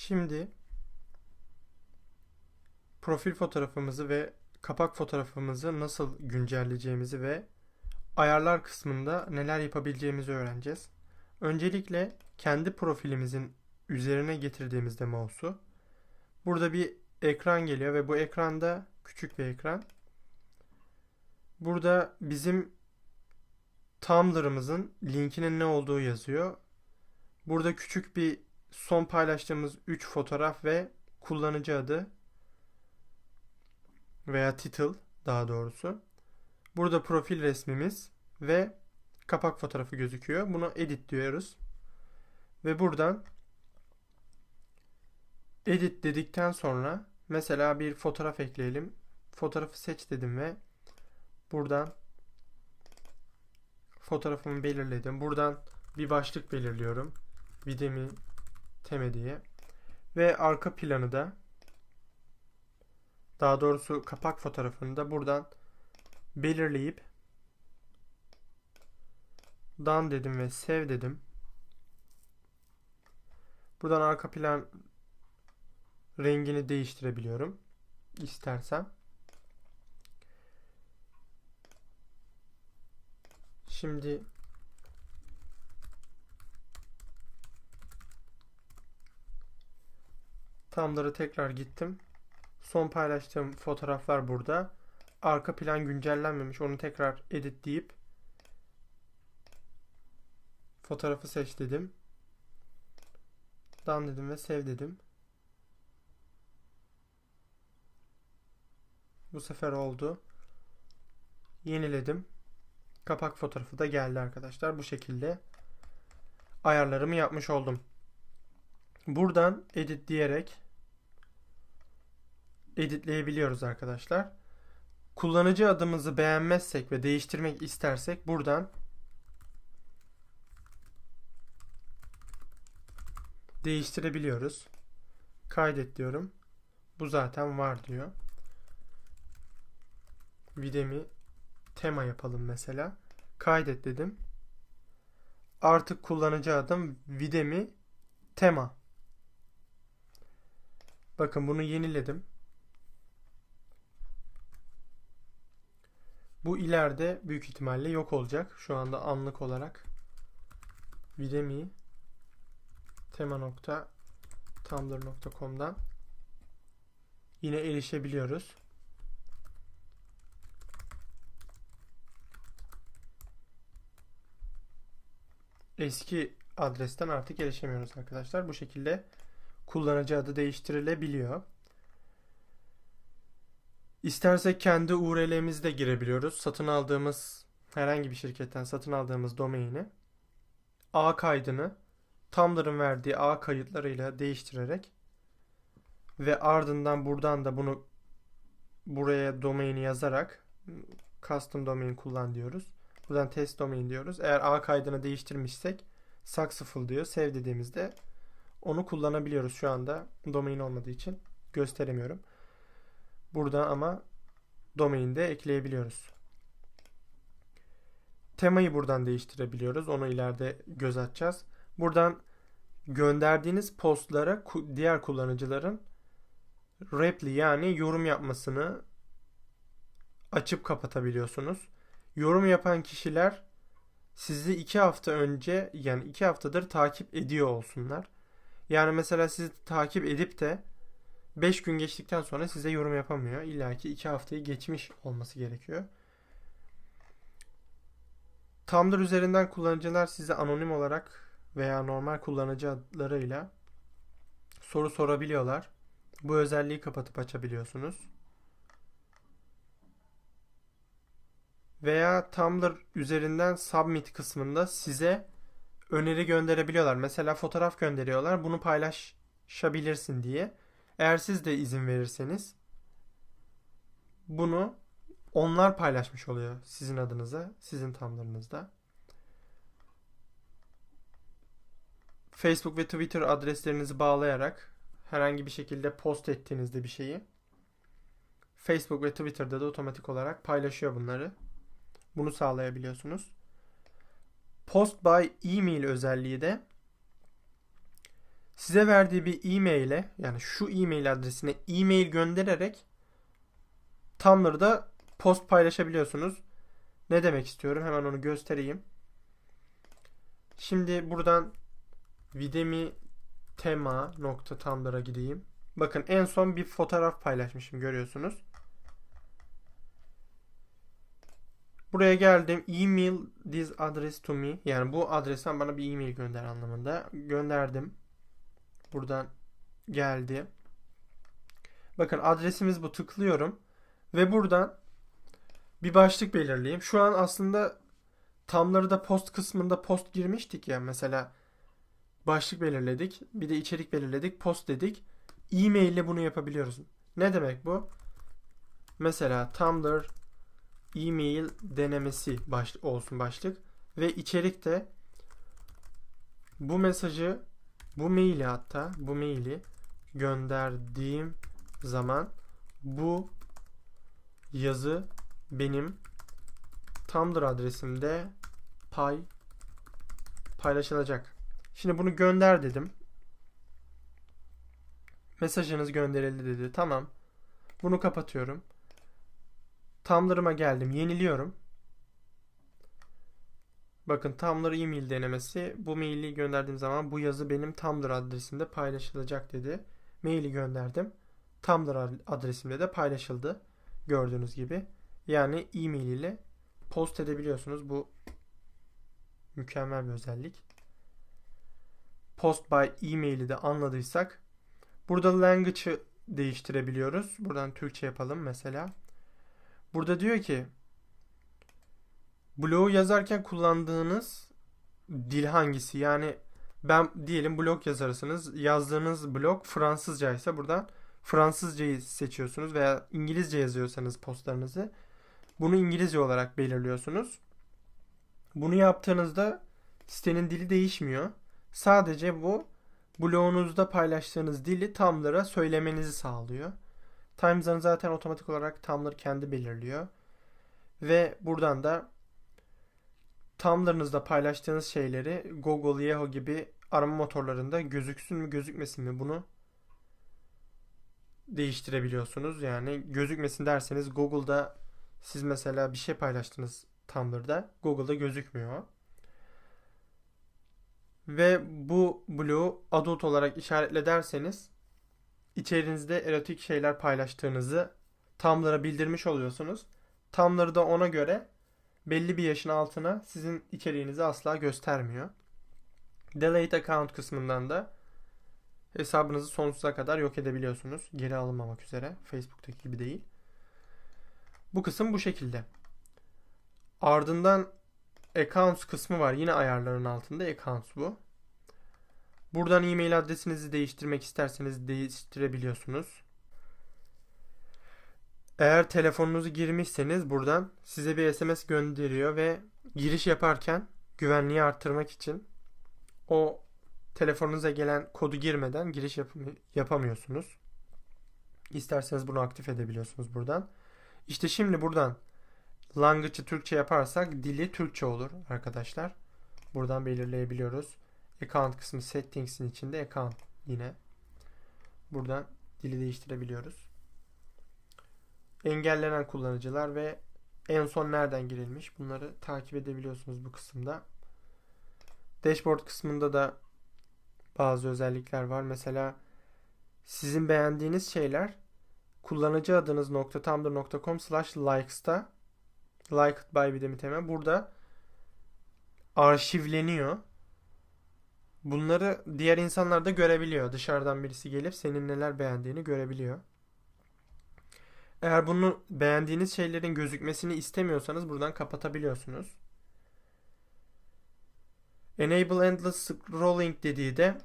Şimdi profil fotoğrafımızı ve kapak fotoğrafımızı nasıl güncelleyeceğimizi ve ayarlar kısmında neler yapabileceğimizi öğreneceğiz. Öncelikle kendi profilimizin üzerine getirdiğimizde mouse'u burada bir ekran geliyor ve bu ekranda küçük bir ekran. Burada bizim Tumblr'ımızın linkinin ne olduğu yazıyor. Burada küçük bir son paylaştığımız 3 fotoğraf ve kullanıcı adı veya title daha doğrusu. Burada profil resmimiz ve kapak fotoğrafı gözüküyor. Bunu edit diyoruz. Ve buradan edit dedikten sonra mesela bir fotoğraf ekleyelim. Fotoğrafı seç dedim ve buradan fotoğrafımı belirledim. Buradan bir başlık belirliyorum. Videmi teme diye. Ve arka planı da daha doğrusu kapak fotoğrafını da buradan belirleyip dan dedim ve sev dedim. Buradan arka plan rengini değiştirebiliyorum. istersem. Şimdi Tumblr'a tekrar gittim. Son paylaştığım fotoğraflar burada. Arka plan güncellenmemiş. Onu tekrar edit deyip fotoğrafı seç dedim. Dan dedim ve sev dedim. Bu sefer oldu. Yeniledim. Kapak fotoğrafı da geldi arkadaşlar. Bu şekilde ayarlarımı yapmış oldum. Buradan edit diyerek editleyebiliyoruz arkadaşlar. Kullanıcı adımızı beğenmezsek ve değiştirmek istersek buradan değiştirebiliyoruz. Kaydet diyorum. Bu zaten var diyor. Videmi tema yapalım mesela. Kaydet dedim. Artık kullanıcı adım Videmi tema. Bakın bunu yeniledim. Bu ileride büyük ihtimalle yok olacak. Şu anda anlık olarak Videmi tema.tumblr.com'dan yine erişebiliyoruz. Eski adresten artık erişemiyoruz arkadaşlar. Bu şekilde kullanıcı adı değiştirilebiliyor. İstersek kendi URL'imizi girebiliyoruz. Satın aldığımız herhangi bir şirketten satın aldığımız domaini A kaydını Tumblr'ın verdiği A kayıtlarıyla değiştirerek ve ardından buradan da bunu buraya domaini yazarak custom domain kullan diyoruz. Buradan test domain diyoruz. Eğer A kaydını değiştirmişsek successful diyor. Save dediğimizde onu kullanabiliyoruz şu anda domain olmadığı için gösteremiyorum. Burada ama domain de ekleyebiliyoruz. Temayı buradan değiştirebiliyoruz. Onu ileride göz atacağız. Buradan gönderdiğiniz postlara diğer kullanıcıların reply yani yorum yapmasını açıp kapatabiliyorsunuz. Yorum yapan kişiler sizi iki hafta önce yani iki haftadır takip ediyor olsunlar. Yani mesela sizi takip edip de 5 gün geçtikten sonra size yorum yapamıyor. İlla ki 2 haftayı geçmiş olması gerekiyor. Tumblr üzerinden kullanıcılar size anonim olarak veya normal kullanıcı adlarıyla soru sorabiliyorlar. Bu özelliği kapatıp açabiliyorsunuz. Veya Tumblr üzerinden submit kısmında size öneri gönderebiliyorlar. Mesela fotoğraf gönderiyorlar. Bunu paylaşabilirsin diye. Eğer siz de izin verirseniz bunu onlar paylaşmış oluyor sizin adınıza, sizin Tumblr'ınızda. Facebook ve Twitter adreslerinizi bağlayarak herhangi bir şekilde post ettiğinizde bir şeyi Facebook ve Twitter'da da otomatik olarak paylaşıyor bunları. Bunu sağlayabiliyorsunuz. Post by email özelliği de size verdiği bir e-mail'e yani şu e-mail adresine e-mail göndererek Tumblr'da post paylaşabiliyorsunuz. Ne demek istiyorum? Hemen onu göstereyim. Şimdi buradan Videmi tema.tumblr'a gideyim. Bakın en son bir fotoğraf paylaşmışım görüyorsunuz. Buraya geldim. Email this address to me. Yani bu adresten bana bir e-mail gönder anlamında. Gönderdim. Buradan geldi. Bakın adresimiz bu. Tıklıyorum. Ve buradan bir başlık belirleyeyim. Şu an aslında Tumblr'da post kısmında post girmiştik ya. Mesela başlık belirledik. Bir de içerik belirledik. Post dedik. E-mail ile bunu yapabiliyoruz. Ne demek bu? Mesela Tumblr e-mail denemesi baş, olsun başlık ve içerikte bu mesajı bu maili hatta bu maili gönderdiğim zaman bu yazı benim Tumblr adresimde pay paylaşılacak. Şimdi bunu gönder dedim. Mesajınız gönderildi dedi. Tamam. Bunu kapatıyorum. Tumblr'ıma geldim. Yeniliyorum. Bakın Tumblr e-mail denemesi. Bu maili gönderdiğim zaman bu yazı benim Tumblr adresimde paylaşılacak dedi. Maili gönderdim. Tumblr adresimde de paylaşıldı. Gördüğünüz gibi. Yani e-mail ile post edebiliyorsunuz. Bu mükemmel bir özellik. Post by e-mail'i de anladıysak burada language'ı değiştirebiliyoruz. Buradan Türkçe yapalım mesela. Burada diyor ki blogu yazarken kullandığınız dil hangisi? Yani ben diyelim blog yazarsınız. Yazdığınız blog Fransızca ise buradan Fransızcayı seçiyorsunuz veya İngilizce yazıyorsanız postlarınızı bunu İngilizce olarak belirliyorsunuz. Bunu yaptığınızda sitenin dili değişmiyor. Sadece bu blogunuzda paylaştığınız dili Tumblr'a söylemenizi sağlıyor. Times'ını zaten otomatik olarak Tumblr kendi belirliyor. Ve buradan da Tumblr'ınızda paylaştığınız şeyleri Google, Yahoo gibi arama motorlarında gözüksün mü gözükmesin mi bunu değiştirebiliyorsunuz. Yani gözükmesin derseniz Google'da siz mesela bir şey paylaştınız Tumblr'da Google'da gözükmüyor. Ve bu bloğu adult olarak işaretle derseniz içerinizde erotik şeyler paylaştığınızı Tumblr'a bildirmiş oluyorsunuz. Tumblr da ona göre belli bir yaşın altına sizin içeriğinizi asla göstermiyor. Delete account kısmından da hesabınızı sonsuza kadar yok edebiliyorsunuz. Geri alınmamak üzere. Facebook'taki gibi değil. Bu kısım bu şekilde. Ardından accounts kısmı var. Yine ayarların altında accounts bu. Buradan e-mail adresinizi değiştirmek isterseniz değiştirebiliyorsunuz. Eğer telefonunuzu girmişseniz buradan size bir SMS gönderiyor ve giriş yaparken güvenliği arttırmak için o telefonunuza gelen kodu girmeden giriş yap yapamıyorsunuz. İsterseniz bunu aktif edebiliyorsunuz buradan. İşte şimdi buradan language'ı Türkçe yaparsak dili Türkçe olur arkadaşlar. Buradan belirleyebiliyoruz. Account kısmı settings'in içinde account yine. Buradan dili değiştirebiliyoruz. Engellenen kullanıcılar ve en son nereden girilmiş bunları takip edebiliyorsunuz bu kısımda. Dashboard kısmında da bazı özellikler var. Mesela sizin beğendiğiniz şeyler kullanıcı adınız .tumblr.com slash likes'ta liked by bir de burada arşivleniyor. Bunları diğer insanlar da görebiliyor. Dışarıdan birisi gelip senin neler beğendiğini görebiliyor. Eğer bunu beğendiğiniz şeylerin gözükmesini istemiyorsanız buradan kapatabiliyorsunuz. Enable Endless Scrolling dediği de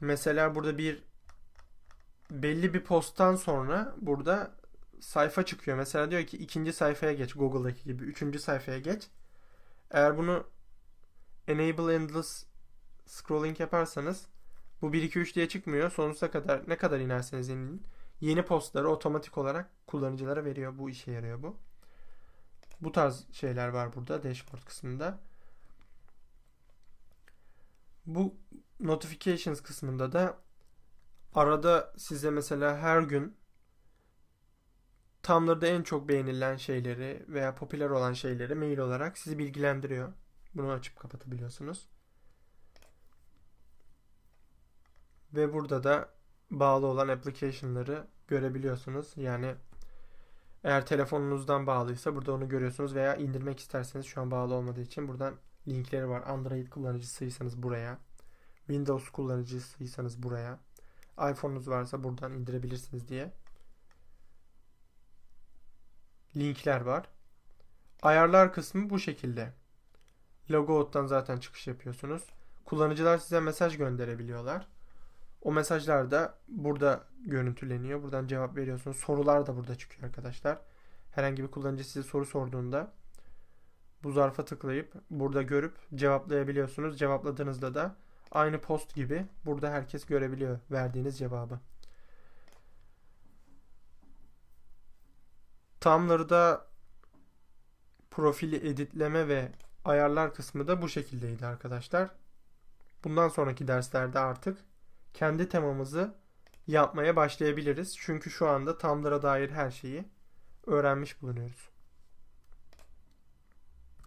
mesela burada bir belli bir posttan sonra burada sayfa çıkıyor. Mesela diyor ki ikinci sayfaya geç Google'daki gibi. Üçüncü sayfaya geç. Eğer bunu Enable Endless scrolling yaparsanız bu 1 2 3 diye çıkmıyor. Sonsuza kadar ne kadar inerseniz inin yeni postları otomatik olarak kullanıcılara veriyor. Bu işe yarıyor bu. Bu tarz şeyler var burada dashboard kısmında. Bu notifications kısmında da arada size mesela her gün Tumblr'da en çok beğenilen şeyleri veya popüler olan şeyleri mail olarak sizi bilgilendiriyor. Bunu açıp kapatabiliyorsunuz. Ve burada da bağlı olan application'ları görebiliyorsunuz. Yani eğer telefonunuzdan bağlıysa burada onu görüyorsunuz veya indirmek isterseniz şu an bağlı olmadığı için buradan linkleri var. Android kullanıcısıysanız buraya. Windows kullanıcısıysanız buraya. iPhone'unuz varsa buradan indirebilirsiniz diye. Linkler var. Ayarlar kısmı bu şekilde. Logout'tan zaten çıkış yapıyorsunuz. Kullanıcılar size mesaj gönderebiliyorlar. O mesajlar da burada görüntüleniyor. Buradan cevap veriyorsunuz. Sorular da burada çıkıyor arkadaşlar. Herhangi bir kullanıcı size soru sorduğunda bu zarfa tıklayıp burada görüp cevaplayabiliyorsunuz. Cevapladığınızda da aynı post gibi burada herkes görebiliyor verdiğiniz cevabı. Tumblr'da profili editleme ve ayarlar kısmı da bu şekildeydi arkadaşlar. Bundan sonraki derslerde artık kendi temamızı yapmaya başlayabiliriz. Çünkü şu anda Tumblr'a dair her şeyi öğrenmiş bulunuyoruz.